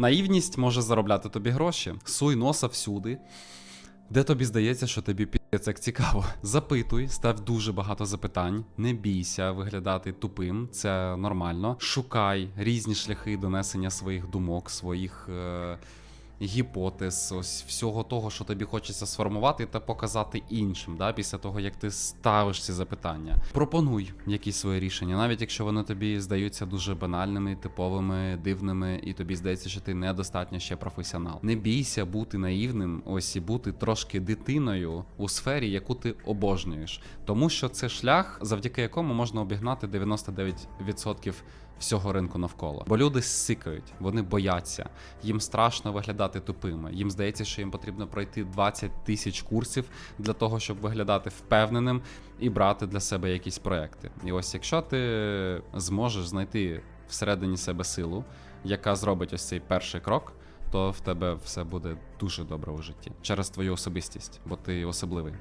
Наївність може заробляти тобі гроші. Суй носа всюди. Де тобі здається, що тобі піць як цікаво. Запитуй, став дуже багато запитань. Не бійся виглядати тупим, це нормально. Шукай різні шляхи донесення своїх думок, своїх. Е- Гіпотез, ось всього того, що тобі хочеться сформувати та показати іншим, да, після того, як ти ставиш ці запитання. Пропонуй якісь свої рішення, навіть якщо вони тобі здаються дуже банальними, типовими, дивними, і тобі здається, що ти недостатньо ще професіонал. Не бійся бути наївним, ось і бути трошки дитиною у сфері, яку ти обожнюєш, тому що це шлях, завдяки якому можна обігнати 99% всього ринку навколо. Бо люди сикають, вони бояться, їм страшно виглядати тупими. Їм здається, що їм потрібно пройти 20 тисяч курсів для того, щоб виглядати впевненим і брати для себе якісь проекти. І ось якщо ти зможеш знайти всередині себе силу, яка зробить ось цей перший крок. То в тебе все буде дуже добре у житті через твою особистість, бо ти особливий.